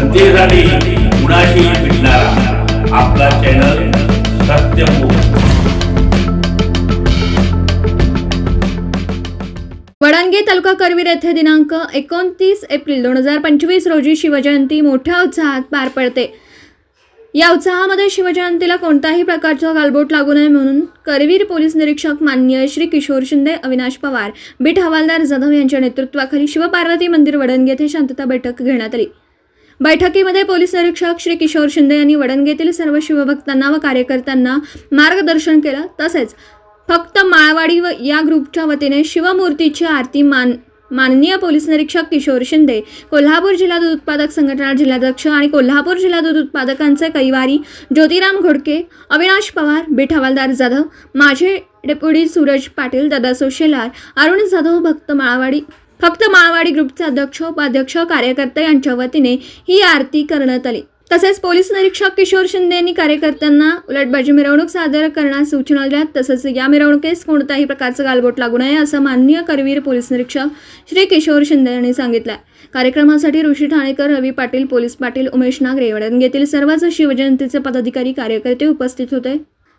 जनतेसाठी कुणाशी भेटणारा. आपला चॅनल सत्यमुख वडांगे तालुका करवीर येथे दिनांक एकोणतीस एप्रिल दोन हजार पंचवीस रोजी शिवजयंती मोठ्या उत्साहात पार पडते. या उत्साहामध्ये शिवजयंतीला कोणताही प्रकारचा गालबोट लागू नये म्हणून करवीर पोलीस निरीक्षक मान्य श्री किशोर शिंदे अविनाश पवार बीट हवालदार जाधव यांच्या नेतृत्वाखाली शिवपार्वती मंदिर वडणगे येथे शांतता बैठक घेण्यात आली. बैठकीमध्ये पोलीस निरीक्षक श्री किशोर शिंदे यांनी वडणगेतील सर्व शिवभक्तांना व कार्यकर्त्यांना मार्गदर्शन केलं. तसेच फक्त माळवाडी व या ग्रुपच्या वतीने शिवमूर्तीची आरती मान माननीय पोलीस निरीक्षक किशोर शिंदे कोल्हापूर जिल्हा दूध उत्पादक संघटना जिल्हाध्यक्ष आणि कोल्हापूर जिल्हा दूध उत्पादकांचे कैवारी ज्योतिराम घोडके अविनाश पवार बीट हवालदार जाधव माझे डेप्युटी सूरज पाटील दादा शेलार अरुण जाधव भक्त माळवाडी फक्त माळवाडी ग्रुपचे अध्यक्ष उपाध्यक्ष कार्यकर्ते यांच्या वतीने ही आरती करण्यात आली. तसेच पोलीस निरीक्षक किशोर शिंदे यांनी कार्यकर्त्यांना उलटबाजी मिरवणूक सादर करण्यास सूचना दिल्या तसंच या मिरवणुकीस कोणत्याही प्रकारचं गालबोट लागू नये असं माननीय करवीर पोलीस निरीक्षक श्री किशोर शिंदे यांनी सांगितलं कार्यक्रमासाठी ऋषी ठाणेकर रवी पाटील पोलीस पाटील उमेश नागरे वडणगेतील सर्वच शिवजयंतीचे पदाधिकारी कार्यकर्ते उपस्थित होते.